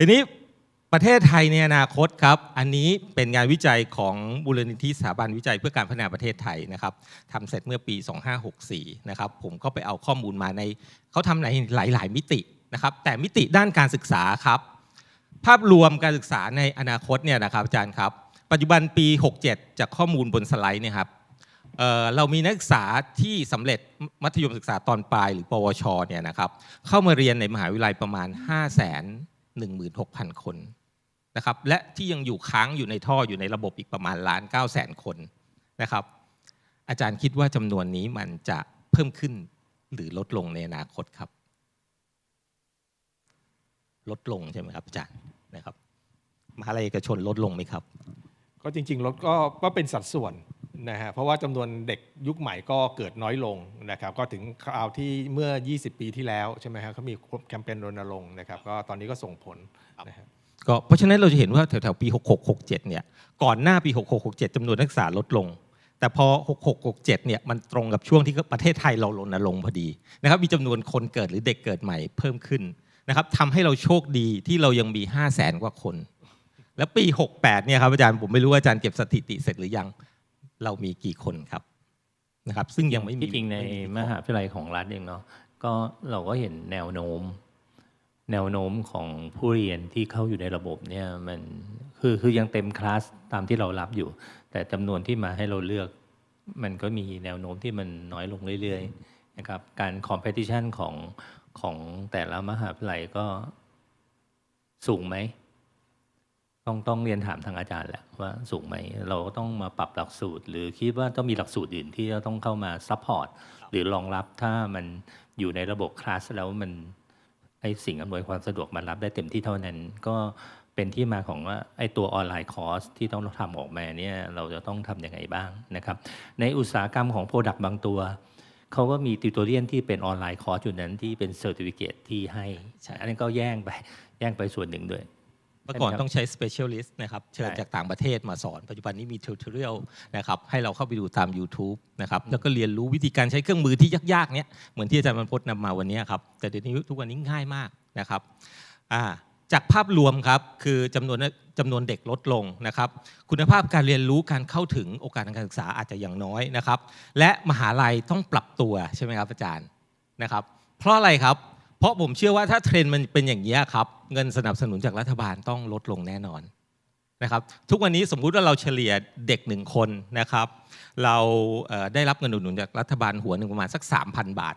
ทีนี้ประเทศไทยในอนาคตครับ อันนี้เป็นงานวิจัยของบูรณิธิสถาบันวิจัยเพื่อการพัฒนาประเทศไทยนะครับทำเสร็จเมื่อปี 2564 นะครับ ผมก็ไปเอาข้อมูลมาในเขาทำในหลาย ๆ มิตินะครับ แต่มิติด้านการศึกษาครับ ภาพรวมการศึกษาในอนาคตเนี่ยนะครับอาจารย์ครับ ปัจจุบันปี 67 จากข้อมูลบนสไลด์เนี่ยครับเเรามีนักศึกษาที่สำเร็จมัธยมศึกษาตอนปลายหรือ ปวช เนี่ยนะครับ เข้ามาเรียนในมหาวิทยาลัยประมาณ5 1 6 0 0 0 คนนะครับและที่ยังอยู่ค้างอยู่ในท่ออยู่ในระบบอีกประมาณล้าน9แสนคนนะครับ อาจารย์คิดว่าจำนวนนี้มันจะเพิ่มขึ้นหรือลดลงในอนาคตครับ ลดลงใช่ไหมครับอาจารย์นะครับมหาลัยเอกชนลดลงไหมครับ ก็จริงๆรถก็ก็เป็นสัดส่วน นะฮะเพราะว่าจำนวนเด็กยุคใหม่ก็เกิดน้อยลงนะครับก็ถึงคราวที่เมื่อ 20 ปีที่แล้วใช่ไหมครับเขามีแคมเปญรณรงค์นะครับก็ตอนนี้ก็ส่งผลนะฮะก็เพราะฉะนั้นเราจะเห็นว่าแถวๆปี 66 67 เนี่ยก่อนหน้าปี 66 67จำนวนนักศึกษาลดลง แต่พอ 66 67 เนี่ยมันตรงกับช่วงที่ประเทศไทยเรารณรงค์พอดีนะครับมีจำนวนคนเกิดหรือเด็กเกิดใหม่เพิ่มขึ้นนะครับทำให้เราโชคดีที่เรายังมี 5 0 0แสนกว่าคน แล้วปี 68 เนี่ยครับอาจารย์ผมไม่รู้ว่าอาจารย์เก็บสถิติเสร็จหรือยัง เรามีกี่คนครับนะครับ ซึ่งยังไม่มีที่จริงในไข้อมหาวิทยาลัยของรัฐเองเนาะก็เราก็เห็นแนวโน้ม แนวโน้มของผู้เรียนที่เข้าอยู่ในระบบเนี่ยมันคือคือยังเต็มคลาสตามที่เรารับอยู่ แต่จำนวนที่มาให้เราเลือก มันก็มีแนวโน้มที่มันน้อยลงเรื่อยๆนะครับการคอมเพติชันของของแต่ละมหาวิทยาลัยก็สูงไหม ต้องต้องเรียนถามทางอาจารย์แหละว่าสูงไหมเราก็ต้องมาปรับหลักสูตร หรือคิดว่าต้องมีหลักสูตรอื่นที่จะต้องเข้ามาซัพพอร์ตหรือรองรับถ้ามันอยู่ในระบบคลาสแล้วมันไอสิ่งอำนวยความสะดวกมันรับได้เต็มที่เท่านั้น ก็เป็นที่มาของว่าไอตัวออนไลน์คอร์สที่ต้องทำออกมาเนี่ยเราจะต้องทำยังไงบ้างนะครับ ในอุตสาหกรรมของโปรดักต์บางตัวเขาก็มีติวตอเรียนที่เป็นออนไลน์คอร์สอยู่นั้นที่เป็นเซอร์ติฟิเคที่ให้ใช่อันนี้นก็แย่งไปแย่งไปส่วนหนึ่งด้วยเมื่อก่อนใช่ไหมครับต้องใช้ specialist นะครับเชิญใช่จากต่างประเทศมาสอน ปัจจุบันนี้มี tutorial นะครับให้เราเข้าไปดูตาม YouTube นะครับแล้วก็เรียนรู้วิธีการใช้เครื่องมือที่ยากๆเนี้ยเหมือนที่อาจารย์บรรพตนำมาวันนี้ครับแต่เดี๋ยวนี้ทุกวันนี้ง่ายมากนะครับอ่าจากภาพรวมครับคือจำนวนจำนวนเด็กลดลงนะครับ คุณภาพการเรียนรู้การเข้าถึงโอกาสทางการศึกษาอาจจะยังน้อยนะครับ และมหาลัยต้องปรับตัวใช่ไหมครับอาจารย์นะครับ เพราะอะไรครับ เพราะผมเชื่อว่าถ้าเทรนด์มันเป็นอย่างนี้ครับ เงินสนับสนุนจากรัฐบาลต้องลดลงแน่นอนนะครับ ทุกวันนี้สมมุติว่าเราเฉลี่ยเด็กหนึ่งคนนะครับ เราได้รับเงินอุดหนุนจากรัฐบาลหัวหนึ่งประมาณสัก 3,000 บาท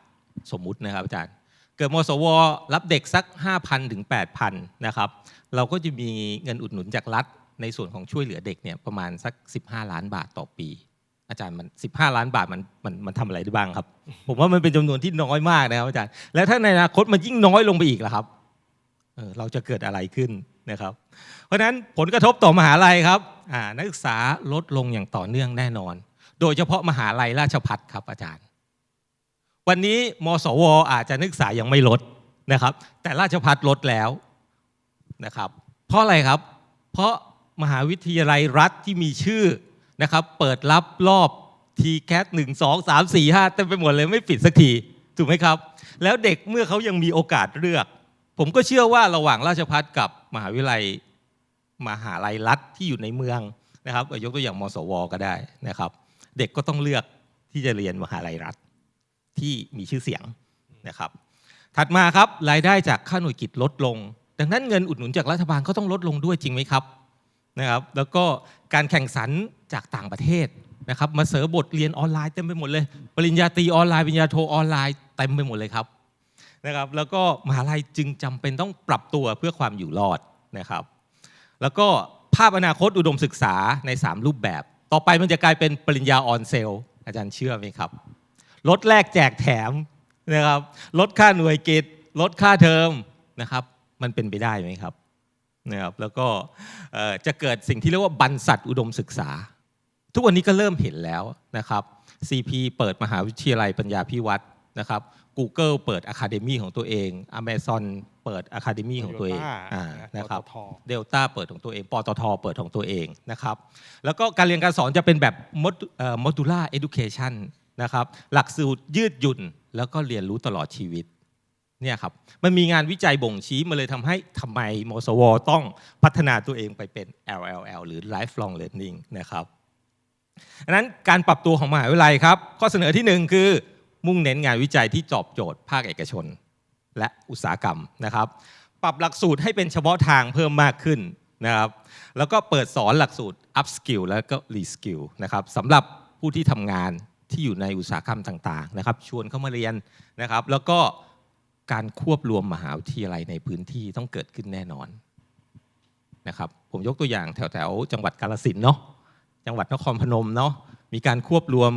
สมมุตินะครับอาจารย์เกิดมสว รับเด็กสัก 5,000 ถึง 8,000 นะครับ เราก็จะมีเงินอุดหนุนจากรัฐในส่วนของช่วยเหลือเด็กเนี่ยประมาณสัก 15 ล้านบาทต่อปี อาจารย์มัน 15 ล้านบาทมันมันมันทำอะไรได้บ้างครับ ผมว่ามันเป็นจำนวนที่น้อยมากนะครับอาจารย์ แล้วถ้าในอนาคตมันยิ่งน้อยลงไปอีกล่ะครับเเราจะเกิดอะไรขึ้นนะครับ เพราะฉะนั้นผลกระทบต่อมหาลัยครับนักศึกษาลดลงอย่างต่อเนื่องแน่นอน โดยเฉพาะมหาลัยราชพัฒครับอาจารย์ วันนี้มสว อาจจะนักศึกษายังไม่ลดนะครับ แต่ราชพัฒลดแล้วนะครับ เพราะอะไรครับ เพราะมหาวิทยาลัยรัฐที่มีชื่อ นะครับเปิดรับรอบทีแคสหนึ่งสองสามสี่ห้าเต็มไปหมดเลยไม่ปิดสักทีถูกไหมครับ แล้วเด็กเมื่อเขายังมีโอกาสเลือก ผมก็เชื่อว่าระหว่างราชพัฒกับมหาวิทยาลัยมหาลัยรัฐที่อยู่ในเมืองนะครับยกตัวอย่างมสว ก็ได้นะครับ เด็กก็ต้องเลือกที่จะเรียนมหาลัยรัฐที่มีชื่อเสียงนะครับ ถัดมาครับรายได้จากค่าหน่วยกิจลดลง ดังนั้นเงินอุดหนุนจากรัฐบาลก็ต้องลดลงด้วยจริงไหมครับ นะครับแล้วก็การแข่งขันจากต่างประเทศนะครับมาเสริมบทเรียนออนไลน์เต็มไปหมดเลย ปริญญาตรีออนไลน์ปริญญาโทออนไลน์เต็มไปหมดเลยครับนะครับแล้วก็มหาลัยจึงจำเป็นต้องปรับตัวเพื่อความอยู่รอดนะครับแล้วก็ภาพอนาคตอุดมศึกษาใน 3 รูปแบบ ต่อไปมันจะกลายเป็นปริญญาออนเซลอาจารย์เชื่อไหมครับลดแลกแจกแถมนะครับลดค่าหน่วยกิจลดค่าเทอมนะครับมันเป็นไปได้ไหมครับ นะครับแล้วก็เอ่อจะเกิดสิ่งที่เรียกว่าบรรษัทอุดมศึกษา ทุกวันนี้ก็เริ่มเห็นแล้วนะครับ CP เปิดมหาวิทยาลัยปัญญาพิวัตรนะครับ Google เปิด Academy ของตัวเอง Amazon เปิด Academy ของตัวเอง Toyota อ่านะนะครับปตทเดลต้าเปิดของตัวเองปตทเปิดของตัวเองนะครับ แล้วก็การเรียนการสอนจะเป็นแบบ modular education นะครับหลักสูตรยืดหยุ่น แล้วก็เรียนรู้ตลอดชีวิต เนี่ยครับมันมีงานวิจัยบ่งชี้มาเลยทำให้ทำไมมสว ต้องพัฒนาตัวเองไปเป็น LLL หรือ Lifelong Learning นะครับดังนั้นการปรับตัวของมหาวิทยาลัยครับ ข้อเสนอที่หนึ่งคือมุ่งเน้นงานวิจัยที่ตอบโจทย์ภาคเอกชน และอุตสาหกรรมนะครับ ปรับหลักสูตรให้เป็นเฉพาะทางเพิ่มมากขึ้นนะครับ แล้วก็เปิดสอนหลักสูตร up skill แล้วก็ re skill นะครับสำหรับผู้ที่ทำงานที่อยู่ในอุตสาหกรรมต่างๆนะครับ ชวนเข้ามาเรียนนะครับ แล้วก็ การควบรวมมหาวิทยาลัยในพื้นที่ต้องเกิดขึ้นแน่นอนนะครับผมยกตัวอย่างแถวๆจังหวัดกาลสินเนาะจังหวัดนครพนมเนาะมีการควบรวม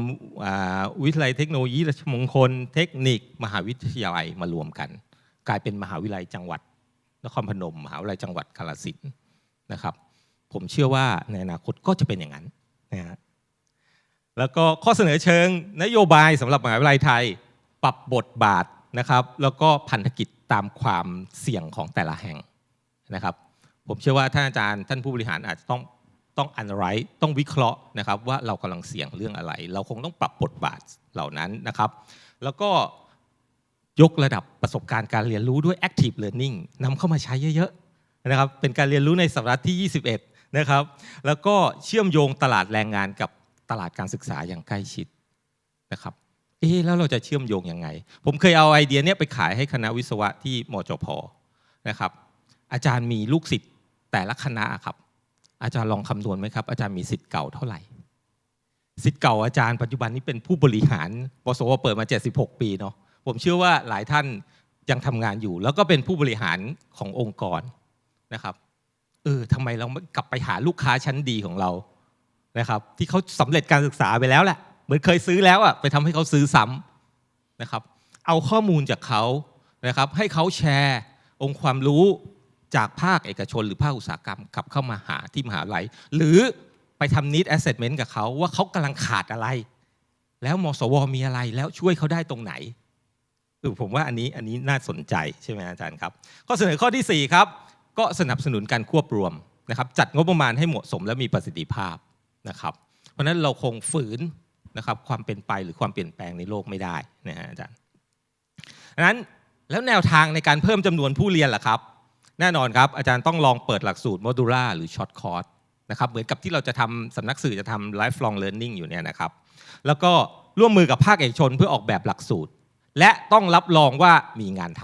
วิทยาลัยเทคโนโลยีราชมงคล เทคนิค มหาวิทยาลัยมารวมกัน กลายเป็นมหาวิทยาลัยจังหวัดนครพนม มหาวิทยาลัยจังหวัดกาลสินนะครับผมเชื่อว่าในอนาคตก็จะเป็นอย่างนั้นนะฮะแล้วก็ข้อเสนอเชิงนโยบายสำหรับมหาวิทยาลัยไทย ปรับบทบาท นะครับ แล้วก็พันธกิจตามความเสี่ยงของแต่ละแห่งนะครับ ผมเชื่อว่าท่านอาจารย์ท่านผู้บริหารอาจจะต้องต้องอันไรต้องวิเคราะห์นะครับ ว่าเรากำลังเสี่ยงเรื่องอะไร เราคงต้องปรับบทบาทเหล่านั้นนะครับ แล้วก็ยกระดับประสบการณ์การเรียนรู้ด้วย active learning นำเข้ามาใช้เยอะๆนะครับ เป็นการเรียนรู้ในสัปดาห์ที่ 21 นะครับ แล้วก็เชื่อมโยงตลาดแรงงานกับตลาดการศึกษาอย่างใกล้ชิดนะครับ เอ๊แล้วเราจะเชื่อมโยงยังไง ผมเคยเอาไอเดียเนี้ยไปขายให้คณะวิศวะที่มจพนะครับ อาจารย์มีลูกศิษย์แต่ละคณะครับ อาจารย์ลองคำนวณไหมครับ อาจารย์มีสิทธิ์เก่าเท่าไหร่สิทธิ์เก่าอาจารย์ปัจจุบันนี้เป็นผู้บริหารปสวเปิดมา 76 ปีเนาะผมเชื่อว่าหลายท่านยังทำงานอยู่ แล้วก็เป็นผู้บริหารขององค์กรนะครับเออทำไมเราไม่กลับไปหาลูกค้าชั้นดีของเรานะครับ ที่เขาสำเร็จการศึกษาไปแล้วแหละ เหมือนเคยซื้อแล้วอะไปทำให้เขาซื้อซ้ำนะครับ เอาข้อมูลจากเขานะครับ ให้เขาแชร์องค์ความรู้จากภาคเอกชนหรือภาคอุตสาหกรรมกลับเข้ามาหาที่มหาลัย หรือไปทำ need assessment กับเขาว่าเขากำลังขาดอะไร แล้วมสวมีอะไรแล้วช่วยเขาได้ตรงไหนเออผมว่าอันนี้อันนี้น่าสนใจใช่ไหมอาจารย์ครับข้อเสนอข้อที่ 4 ครับ ก็สนับสนุนการควบรวมนะครับ จัดงบประมาณให้เหมาะสมและมีประสิทธิภาพนะครับ เพราะนั้นเราคงฝืน นะครับความเป็นไปหรือความเปลี่ยนแปลงในโลกไม่ได้นะฮะอาจารย์ดังนั้นแล้วแนวทางในการเพิ่มจำนวนผู้เรียนล่ะครับ แน่นอนครับ อาจารย์ต้องลองเปิดหลักสูตรโมดูล่าหรือช็อตคอร์สนะครับเหมือนกับที่เราจะทำสำนักสื่อจะทำ lifelong learning อยู่เนี่ยนะครับ แล้วก็ร่วมมือกับภาคเอกชนเพื่อออกแบบหลักสูตร และต้องรับรองว่ามีงานท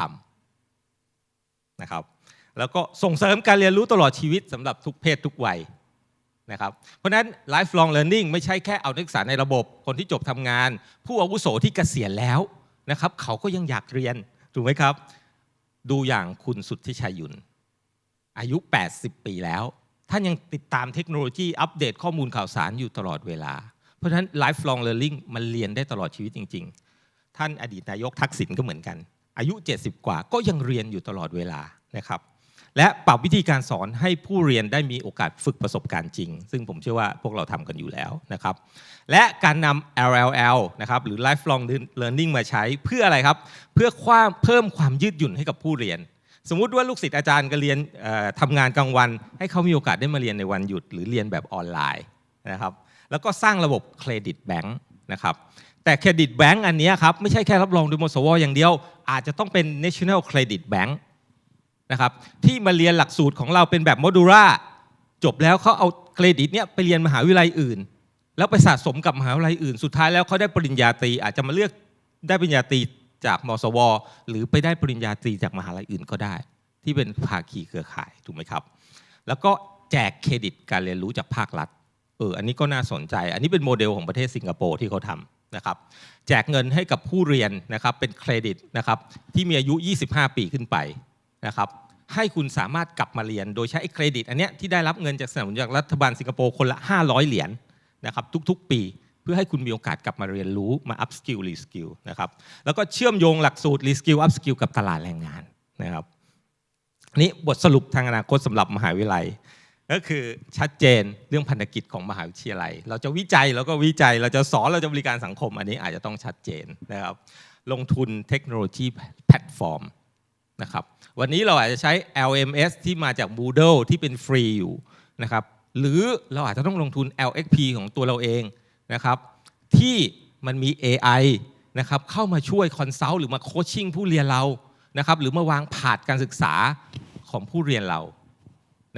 ำนะครับแล้วก็ส่งเสริมการเรียนรู้ตลอดชีวิตสำหรับทุกเพศทุกวัย นะครับเพราะฉะนั้น lifelong learning ไม่ใช่แค่เอานักศึกษาในระบบ คนที่จบทำงาน ผู้อาวุโสที่เกษียณแล้วนะครับเขาก็ยังอยากเรียนถูกไหมครับ ดูอย่างคุณสุทธิชัยยุนอายุ 80 ปีแล้ว ท่านยังติดตามเทคโนโลยีอัปเดตข้อมูลข่าวสารอยู่ตลอดเวลา เพราะฉะนั้น lifelong learning มันเรียนได้ตลอดชีวิตจริง ๆ ท่านอดีตนายกทักษิณก็เหมือนกัน อายุ 70 กว่าก็ยังเรียนอยู่ตลอดเวลานะครับ และปรับวิธีการสอนให้ผู้เรียนได้มีโอกาสฝึกประสบการณ์จริง ซึ่งผมเชื่อว่าพวกเราทำกันอยู่แล้วนะครับ และการนำ LLL นะครับหรือ lifelong learning มาใช้เพื่ออะไรครับ เพื่อความเพิ่มความยืดหยุ่นให้กับผู้เรียน สมมุติว่าลูกศิษย์อาจารย์ก็เรียนทำงานกลางวัน ให้เขามีโอกาสได้มาเรียนในวันหยุด หรือเรียนแบบออนไลน์นะครับ แล้วก็สร้างระบบเครดิตแบงค์นะครับแต่เครดิตแบงค์อันนี้ครับ ไม่ใช่แค่รับรองโดยมสวอย่างเดียว อาจจะต้องเป็น national credit bank นะครับที่มาเรียนหลักสูตรของเราเป็นแบบโมดูล่าจบแล้วเขาเอาเครดิตเนี้ยไปเรียนมหาวิทยาลัยอื่น แล้วไปสะสมกับมหาวิทยาลัยอื่น สุดท้ายแล้วเขาได้ปริญญาตรีอาจจะมาเลือกได้ปริญญาตรีจากมสว หรือไปได้ปริญญาตรีจากมหาลัยอื่นก็ได้ ที่เป็นภาคีเครือข่ายถูกไหมครับ แล้วก็แจกเครดิตการเรียนรู้จากภาครัฐเอออันนี้ก็น่าสนใจ อันนี้เป็นโมเดลของประเทศสิงคโปร์ที่เขาทำนะครับแจกเงินให้กับผู้เรียนนะครับเป็นเครดิตนะครับที่มีอายุ 25 ปีขึ้นไป นะครับให้คุณสามารถกลับมาเรียน โดยใช้เครดิต อันเนี้ยที่ได้รับเงินจากสนับสนุนจากรัฐบาลสิงคโปร์คนละ 500 เหรียญนะครับทุกๆ ปี เพื่อให้คุณมีโอกาสกลับมาเรียนรู้มา up skill re skill นะครับแล้วก็เชื่อมโยงหลักสูตร re skill up skill กับตลาดแรงงานนะครับนี่บทสรุปทางอนาคตสำหรับมหาวิทยาลัย ก็คือชัดเจนเรื่องพันธกิจของมหาวิทยาลัย เราจะวิจัยเราก็วิจัยเราจะสอนเราจะบริการสังคม อันนี้อาจจะต้องชัดเจนนะครับลงทุนเทคโนโลยีแพลตฟอร์ม นะครับวันนี้เราอาจจะใช้ LMS ที่มาจาก Moodle ที่เป็นฟรีอยู่นะครับหรือเราอาจจะต้องลงทุน LXP ของตัวเราเองนะครับที่มันมี AI นะครับเข้ามาช่วยคอนซัลท์หรือมาโคชชิ่งผู้เรียนเรานะครับหรือมาวางผาดการศึกษาของผู้เรียนเรา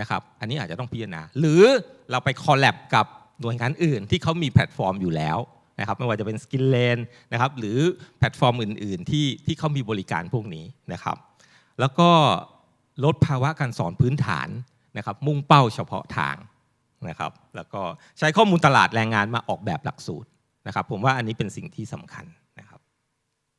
นะครับอันนี้อาจจะต้องพิจารณา หรือเราไปคอลแลบกับหน่วยงานอื่น ที่เขามีแพลตฟอร์มอยู่แล้วนะครับไม่ว่าจะเป็นสกินเลนนะครับหรือแพลตฟอร์มอื่น ๆ ที่ที่เขามีบริการพวกนี้นะครับ แล้วก็ลดภาวะการสอนพื้นฐานนะครับ มุ่งเป้าเฉพาะทางนะครับ แล้วก็ใช้ข้อมูลตลาดแรงงานมาออกแบบหลักสูตรนะครับ ผมว่าอันนี้เป็นสิ่งที่สำคัญ